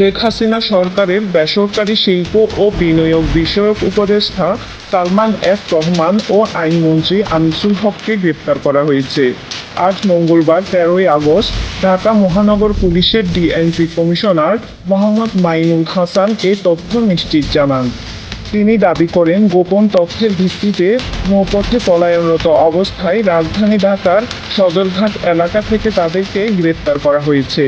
শেখ হাসিনা সরকারের বেসরকারি শিল্প ও বিনিয়োগ বিষয়ক উপদেষ্টা সালমান এফ রহমান ও আইনমন্ত্রী আনিসুল হককে গ্রেপ্তার করা হয়েছে। আজ মঙ্গলবার তেরোই আগস্ট ঢাকা মহানগর পুলিশের ডিএনপি কমিশনার মোহাম্মদ মাইনুল হাসান এ তথ্য নিশ্চিত জানান। তিনি দাবি করেন, গোপন তথ্যের ভিত্তিতে নৌপথে পলায়নরত অবস্থায় রাজধানী ঢাকার সদরঘাট এলাকা থেকে তাদেরকে গ্রেপ্তার করা হয়েছে।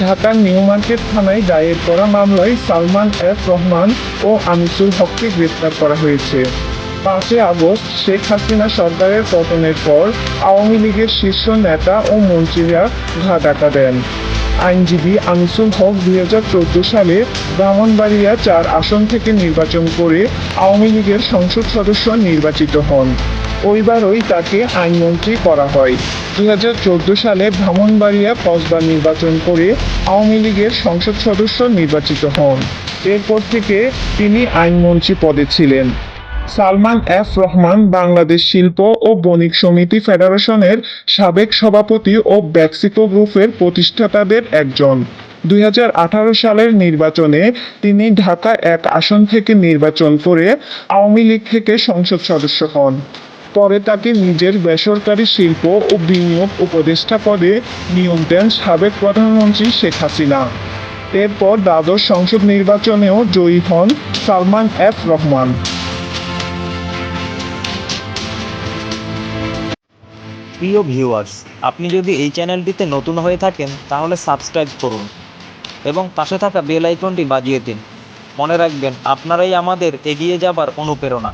ঢাকার নিউ মার্কেট থানায় দায়ের করা মামলায় সালমান এফ রহমান ও আনিসুল হককে গ্রেপ্তার করা হয়েছে। পাঁচই আগস্ট শেখ হাসিনা সরকারের পতনের পর আওয়ামী লীগের শীর্ষ নেতা ও মন্ত্রীরা ঘা ডাকা দেন। আইনজীবী আনিসুল হক দুই হাজার চোদ্দ সালে ব্রাহ্মণবাড়িয়া চার আসন থেকে নির্বাচন করে আওয়ামী লীগের সংসদ সদস্য নির্বাচিত হন। ওইবারই তাকে আইনমন্ত্রী করা হয়। দু হাজার চোদ্দ সালে ব্রাহ্মণবাড়িয়া কসবা নির্বাচন করে আওয়ামী লীগের সংসদ সদস্য নির্বাচিত হন। এরপর থেকে তিনি আইনমন্ত্রী পদে ছিলেন। সালমান এফ রহমান বাংলাদেশ শিল্প ও বণিক সমিতি ফেডারেশনের সাবেক সভাপতি ও ব্যাক্সিকো গ্রুপের প্রতিষ্ঠাতাদের একজন। দুই হাজার আঠারো সালের নির্বাচনে তিনি ঢাকা এক আসন থেকে নির্বাচন করে আওয়ামী লীগ থেকে সংসদ সদস্য হন। পরে তাকে নিজের বেসরকারি শিল্প ও বিনিয়োগ উপদেষ্টা পদে নিয়োগ দেন সাবেক প্রধানমন্ত্রী শেখ হাসিনা। এরপর দ্বাদশ সংসদ নির্বাচনেও জয়ী হন সালমান এফ রহমান। প্রিয় ভিউয়ার্স, আপনি যদি এই চ্যানেলটিতে নতুন হয়ে থাকেন, তাহলে সাবস্ক্রাইব করুন এবং পাশে থাকা বেল আইকনটি বাজিয়ে দিন। মনে রাখবেন, আপনারাই আমাদের এগিয়ে যাবার অনুপ্রেরণা।